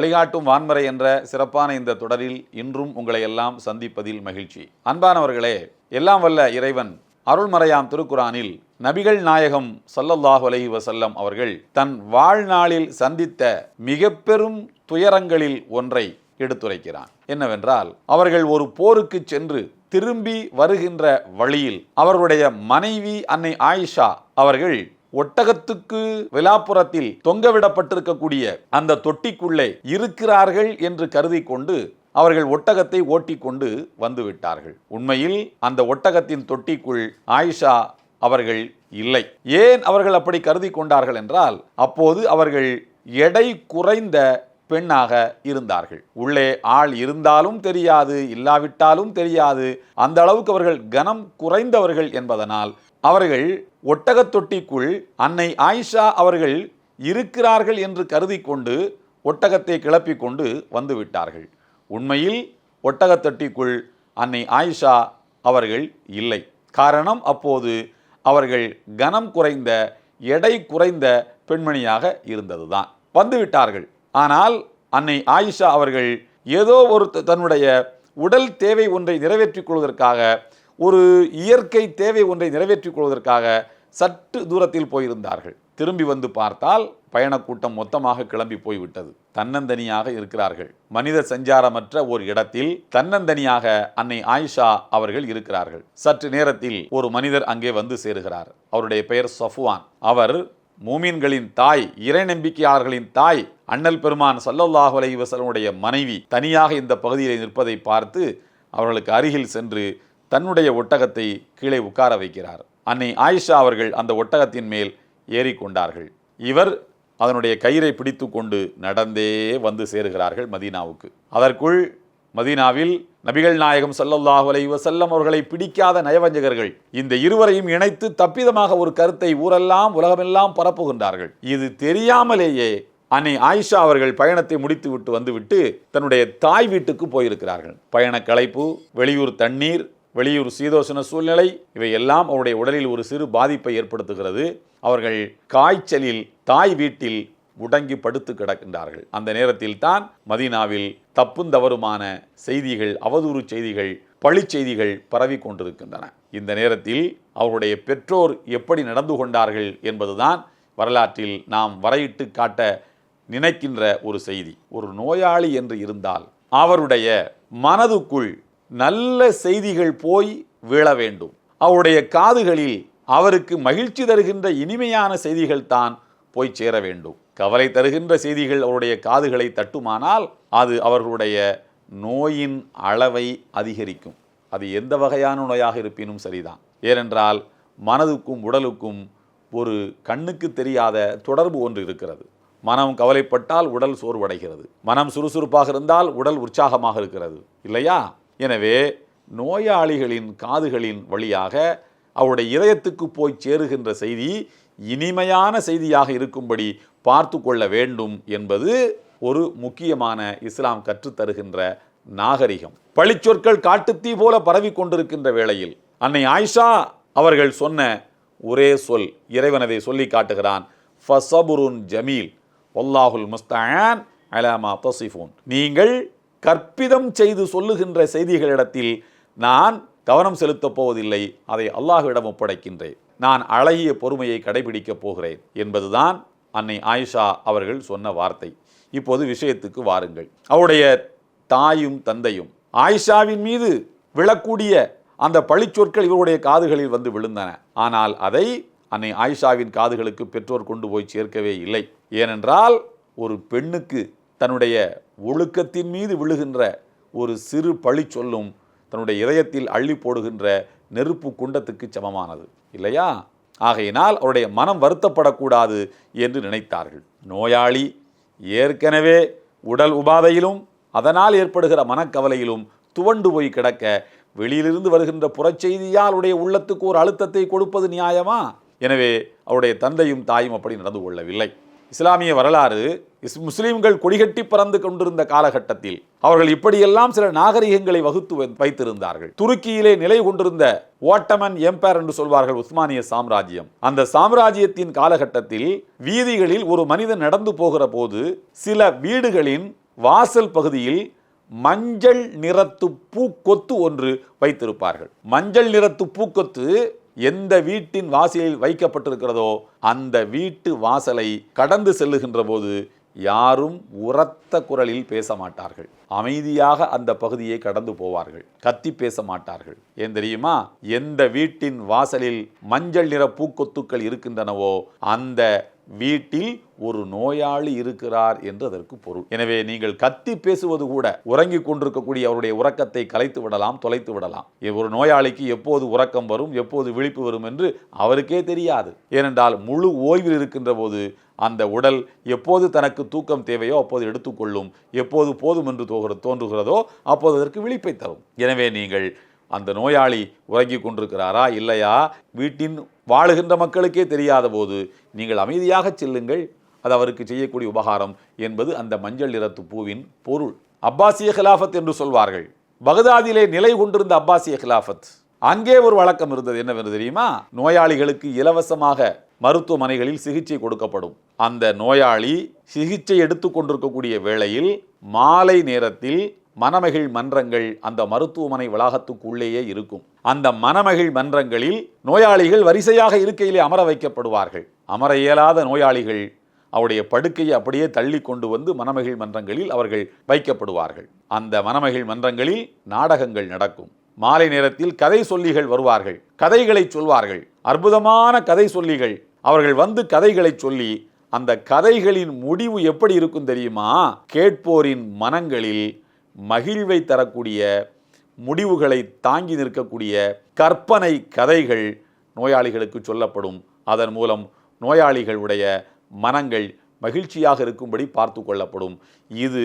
வழிகாட்டும் வான்மறை என்ற சிறப்பான இந்த தொடரில் இன்றும் உங்களை எல்லாம் சந்திப்பதில் மகிழ்ச்சி. அன்பானவர்களே எல்லாம் வல்ல இறைவன் அருள்மறையாம் திருக்குரானில் நபிகள் நாயகம் சல்லல்லாஹு அலஹி வசல்லம் அவர்கள் தன் வாழ்நாளில் சந்தித்த மிக பெரும் துயரங்களில் ஒன்றை எடுத்துரைக்கிறான். என்னவென்றால் அவர்கள் ஒரு போருக்கு சென்று திரும்பி வருகின்ற வழியில் அவருடைய மனைவி அன்னை ஆயிஷா அவர்கள் ஒட்டகத்துக்கு விழாப்புறத்தில் தொங்கவிடப்பட்டிருக்கக்கூடிய அந்த தொட்டிக்குள்ளே இருக்கிறார்கள் என்று கருதி கொண்டு அவர்கள் ஒட்டகத்தை ஓட்டிக்கொண்டு கொண்டு வந்துவிட்டார்கள். உண்மையில் அந்த ஒட்டகத்தின் தொட்டிக்குள் ஆயிஷா அவர்கள் இல்லை. ஏன் அவர்கள் அப்படி கருதி கொண்டார்கள் என்றால் அப்போது அவர்கள் எடை குறைந்த பெண்ணாக இருந்தார்கள். உள்ளே ஆள் இருந்தாலும் தெரியாது இல்லாவிட்டாலும் தெரியாது. அந்த அளவுக்கு அவர்கள் கனம் குறைந்தவர்கள் என்பதனால் அவர்கள் ஒட்டகத் தொட்டிக்குள் அன்னை ஆயிஷா அவர்கள் இருக்கிறார்கள் என்று கருதி கொண்டு ஒட்டகத்தை கிளப்பி கொண்டு வந்து விட்டார்கள். உண்மையில் ஒட்டகத் தொட்டிக்குள் அன்னை ஆயிஷா அவர்கள் இல்லை. காரணம் அப்போது அவர்கள் கனம் குறைந்த எடை குறைந்த பெண்மணியாக இருந்ததுதான். வந்து விட்டார்கள். ஆனால் அன்னை ஆயிஷா அவர்கள் ஏதோ ஒரு தன்னுடைய உடல் தேவை ஒன்றை நிறைவேற்றிக் கொள்வதற்காக ஒரு இயற்கை தேவை ஒன்றை நிறைவேற்றிக் கொள்வதற்காக சற்று தூரத்தில் போயிருந்தார்கள். திரும்பி வந்து பார்த்தால் பயணக்கூட்டம் மொத்தமாக கிளம்பி போய்விட்டது. தன்னந்தனியாக இருக்கிறார்கள். மனித சஞ்சாரமற்ற ஒரு இடத்தில் தன்னந்தனியாக அன்னை ஆயிஷா அவர்கள் இருக்கிறார்கள். சற்று நேரத்தில் ஒரு மனிதர் அங்கே வந்து சேருகிறார். அவருடைய பெயர் சஃப்வான். அவர் மூமின்களின் தாய் இறை நம்பிக்கையாளர்களின் தாய் அண்ணல் பெருமான் சல்லல்லாஹு அலைஹி மனைவி தனியாக இந்த பகுதியில் நிற்பதை பார்த்து அவர்களுக்கு அருகில் சென்று தன்னுடைய ஒட்டகத்தை கீழே உட்கார வைக்கிறார். அன்னை ஆயிஷா அவர்கள் அந்த ஒட்டகத்தின் மேல் ஏறிக்கொண்டார்கள். இவர் அதனுடைய கயிறை பிடித்து கொண்டு நடந்தே வந்து சேருகிறார்கள் மதீனாவுக்கு. அதற்குள் மதீனாவில் நபிகள் நாயகம் ஸல்லல்லாஹு அலைஹி செல்லம் அவர்களை பிடிக்காத நயவஞ்சகர்கள் இந்த இருவரையும் இணைத்து தப்பிதமாக ஒரு கருத்தை ஊரெல்லாம் உலகமெல்லாம் பரப்புகின்றார்கள். இது தெரியாமலேயே அன்னை ஆயிஷா அவர்கள் பயணத்தை முடித்துவிட்டு வந்துவிட்டு தன்னுடைய தாய் வீட்டுக்கு போயிருக்கிறார்கள். பயண களைப்பு வெளியூர் தண்ணீர் வெளியூர் சீதோஷண சூழ்நிலை இவையெல்லாம் அவருடைய உடலில் ஒரு சிறு பாதிப்பை ஏற்படுத்துகிறது. அவர்கள் காய்ச்சலில் தாய் வீட்டில் முடங்கி படுத்து கிடக்கின்றார்கள். அந்த நேரத்தில் தான் மதீனாவில் தப்பும் தவறுமான செய்திகள் அவதூறு செய்திகள் பழி செய்திகள் பரவி கொண்டிருக்கின்றன. இந்த நேரத்தில் அவருடைய பெற்றோர் எப்படி நடந்து கொண்டார்கள் என்பதுதான் வரலாற்றில் நாம் வரையிட்டு காட்ட நினைக்கின்ற ஒரு செய்தி. ஒரு நோயாளி என்று இருந்தால் அவருடைய மனதுக்குள் நல்ல செய்திகள் போய் விழ வேண்டும். அவருடைய காதுகளில் அவருக்கு மகிழ்ச்சி தருகின்ற இனிமையான செய்திகள் தான் போய் சேர வேண்டும். கவலை தருகின்ற செய்திகள் அவருடைய காதுகளை தட்டுமானால் அது அவர்களுடைய நோயின் அளவை அதிகரிக்கும். அது எந்த வகையான நோயாக இருப்பினும் சரிதான். ஏனென்றால் மனதுக்கும் உடலுக்கும் ஒரு கண்ணுக்கு தெரியாத தொடர்பு ஒன்று இருக்கிறது. மனம் கவலைப்பட்டால் உடல் சோர்வடைகிறது. மனம் சுறுசுறுப்பாக இருந்தால் உடல் உற்சாகமாக இருக்கிறது. இல்லையா? எனவே நோயாளிகளின் காதுகளின் வழியாக அவருடைய இதயத்துக்கு போய் சேருகின்ற செய்தி இனிமையான செய்தியாக இருக்கும்படி பார்த்து கொள்ள வேண்டும் என்பது ஒரு முக்கியமான இஸ்லாம் கற்றுத்தருகின்ற நாகரிகம். பழிச்சொற்கள் காட்டுத்தீ போல பரவி கொண்டிருக்கின்ற வேளையில் அன்னை ஆயிஷா அவர்கள் சொன்ன ஒரே சொல் இறைவன் அதை சொல்லி காட்டுகிறான். ஃபசபுருன் ஜமீல் ஒல்லாஹுல் முஸ்தான் அலாமா தசிஃபூன் நீங்கள் கற்பிதம் செய்து சொல்லுகின்ற செய்திகளிடத்தில் நான் கவனம் செலுத்தப் போவதில்லை அதை அல்லாஹ்விடம் ஒப்படைக்கின்றேன் நான் அழகிய பொறுமையை கடைபிடிக்கப் போகிறேன் என்பதுதான் அன்னை ஆயிஷா அவர்கள் சொன்ன வார்த்தை. இப்போது விஷயத்துக்கு வாருங்கள். அவருடைய தாயும் தந்தையும் ஆயிஷாவின் மீது விழக்கூடிய அந்த பழிச்சொற்கள் இவருடைய காதுகளில் வந்து விழுந்தன. ஆனால் அதை அன்னை ஆயிஷாவின் காதுகளுக்கு பெற்றோர் கொண்டு போய் சேர்க்கவே இல்லை. ஏனென்றால் ஒரு பெண்ணுக்கு தன்னுடைய ஒழுக்கத்தின் மீது விழுகின்ற ஒரு சிறு பழி சொல்லும் தன்னுடைய இதயத்தில் அள்ளி போடுகின்ற நெருப்பு குண்டத்துக்கு சமமானது. இல்லையா? ஆகையினால் அவருடைய மனம் வருத்தப்படக்கூடாது என்று நினைத்தார்கள். நோயாளி ஏற்கனவே உடல் உபாதையிலும் அதனால் ஏற்படுகிற மனக்கவலையிலும் துவண்டு போய் கிடக்க வெளியிலிருந்து வருகின்ற புறச்செய்தியால் உடைய உள்ளத்துக்கு ஒரு அழுத்தத்தை கொடுப்பது நியாயமா? எனவே அவருடைய தந்தையும் தாயும் அப்படி நடந்து கொள்ளவில்லை. இஸ்லாமிய வரலாறு முஸ்லீம்கள் கொடிகட்டி பறந்து கொண்டிருந்த காலகட்டத்தில் அவர்கள் இப்படியெல்லாம் சில நாகரிகங்களை வகுத்து வை- வைத்திருந்தார்கள். துருக்கியிலே நிலை கொண்டிருந்த ஓட்டமன் எம்பையர் என்று சொல்வார்கள் உஸ்மானிய சாம்ராஜ்யம். அந்த சாம்ராஜ்யத்தின் காலகட்டத்தில் வீதிகளில் ஒரு மனிதன் நடந்து போகிற போது சில வீடுகளின் வாசல் பகுதியில் மஞ்சள் நிறத்து பூக்கொத்து ஒன்று வைத்திருப்பார்கள். மஞ்சள் நிறத்து பூக்கொத்து எந்த வீட்டின் வாசலில் வைக்கப்பட்டிருக்கிறதோ அந்த வீட்டு வாசலை கடந்து செல்லுகின்ற போது யாரும் உரத்த குரலில் பேச மாட்டார்கள் அமைதியாக அந்த பகுதியை கடந்து போவார்கள். கத்தி பேச மாட்டார்கள் ஏன் தெரியுமா? எந்த வீட்டின் வாசலில் மஞ்சள் நிற பூக்கொத்துக்கள் இருக்கின்றனவோ அந்த வீட்டில் ஒரு நோயாளி இருக்கிறார் என்று அதற்கு பொருள். எனவே நீங்கள் கத்தி பேசுவது கூட உறங்கிக் கொண்டிருக்கக்கூடிய அவருடைய உறக்கத்தை கலைத்து விடலாம் தொலைத்து விடலாம். ஒரு நோயாளிக்கு எப்போது உறக்கம் வரும் எப்போது விழிப்பு வரும் என்று அவருக்கே தெரியாது. ஏனென்றால் முழு ஓய்வில் இருக்கின்ற போது அந்த உடல் எப்போது தனக்கு தூக்கம் தேவையோ அப்போது எடுத்துக்கொள்ளும் எப்போது போதும் என்று தோன்றுகிறதோ அப்போது அதற்கு விழிப்பை தரும். எனவே நீங்கள் அந்த நோயாளி உறங்கிக் கொண்டிருக்கிறாரா இல்லையா? வீட்டின் வாழுகின்ற மக்களுக்கே தெரியாத போது நீங்கள் அமைதியாக செல்லுங்கள். அது அவருக்கு செய்யக்கூடிய உபகாரம் என்பது அந்த மஞ்சள் நிறத்து பூவின் பொருள். அப்பாசிய ஹிலாஃபத் என்று சொல்வார்கள். பகதாதிலே நிலை கொண்டிருந்த அப்பாசிய ஹிலாஃபத் அங்கே ஒரு வழக்கம் இருந்தது. என்னவென்று தெரியுமா? நோயாளிகளுக்கு இலவசமாக மருத்துவமனைகளில் சிகிச்சை கொடுக்கப்படும். அந்த நோயாளி சிகிச்சை எடுத்து கொண்டிருக்கக்கூடிய வேளையில் மாலை நேரத்தில் மணமகிழ் மன்றங்கள் அந்த மருத்துவமனை வளாகத்துக்குள்ளேயே இருக்கும். அந்த மணமகிழ் மன்றங்களில் நோயாளிகள் வரிசையாக இருக்கையிலே அமர வைக்கப்படுவார்கள். அமர இயலாத நோயாளிகள் அவருடைய படுக்கையை அப்படியே தள்ளி கொண்டு வந்து மணமகிழ் மன்றங்களில் அவர்கள் வைக்கப்படுவார்கள். அந்த மணமகிழ் மன்றங்களில் நாடகங்கள் நடக்கும். மாலை நேரத்தில் கதை சொல்லிகள் வருவார்கள். கதைகளை சொல்வார்கள். அற்புதமான கதை சொல்லிகள். அவர்கள் வந்து கதைகளை சொல்லி அந்த கதைகளின் முடிவு எப்படி இருக்கும் தெரியுமா? கேட்போரின் மனங்களில் மகிழ்வை தரக்கூடிய முடிவுகளை தாங்கி நிற்கக்கூடிய கற்பனை கதைகள் நோயாளிகளுக்கு சொல்லப்படும். அதன் மூலம் நோயாளிகளுடைய மனங்கள் மகிழ்ச்சியாக இருக்கும்படி பார்த்து கொள்ளப்படும். இது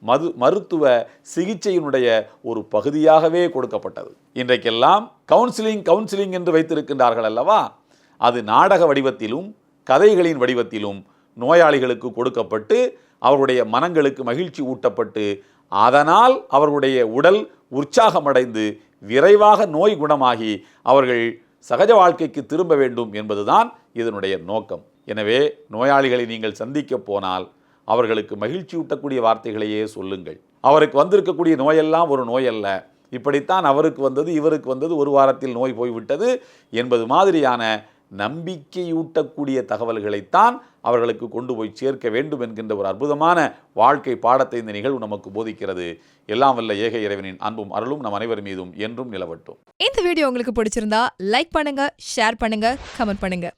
மது மருத்துவ சிகிச்சையினுடைய ஒரு பகுதியாகவே கொடுக்கப்பட்டது. இன்றைக்கெல்லாம் கவுன்சிலிங் கவுன்சிலிங் என்று வைத்திருக்கின்றார்கள் அல்லவா? அது நாடக வடிவத்திலும் கதைகளின் வடிவத்திலும் நோயாளிகளுக்கு கொடுக்கப்பட்டு அவருடைய மனங்களுக்கு மகிழ்ச்சி ஊட்டப்பட்டு அதனால் அவர்களுடைய உடல் உற்சாகமடைந்து விரைவாக நோய் குணமாகி அவர்கள் சகஜ வாழ்க்கைக்கு திரும்ப வேண்டும் என்பதுதான் இதனுடைய நோக்கம். எனவே நோயாளிகளை நீங்கள் சந்திக்க போனால் அவர்களுக்கு மகிழ்ச்சி ஊட்டக்கூடிய வார்த்தைகளையே சொல்லுங்கள். அவருக்கு வந்திருக்கக்கூடிய நோயெல்லாம் ஒரு நோய் அல்ல இப்படித்தான் அவருக்கு வந்தது இவருக்கு வந்தது ஒரு வாரத்தில் நோய் போய்விட்டது என்பது மாதிரியான நம்பிக்கையூட்டக்கூடிய தகவல்களைத்தான் அவர்களுக்கு கொண்டு போய் சேர்க்க வேண்டும் என்கின்ற ஒரு அற்புதமான வாழ்க்கை பாடத்தை இந்த நிகழ்வு நமக்கு போதிக்கிறது. எல்லாம் வல்ல ஏக இறைவனின் அன்பும் அருளும் நம் அனைவர் மீதும் என்றும் நிலவட்டும். இந்த வீடியோ உங்களுக்கு பிடிச்சிருந்தா லைக் பண்ணுங்க ஷேர் பண்ணுங்க கமெண்ட் பண்ணுங்க.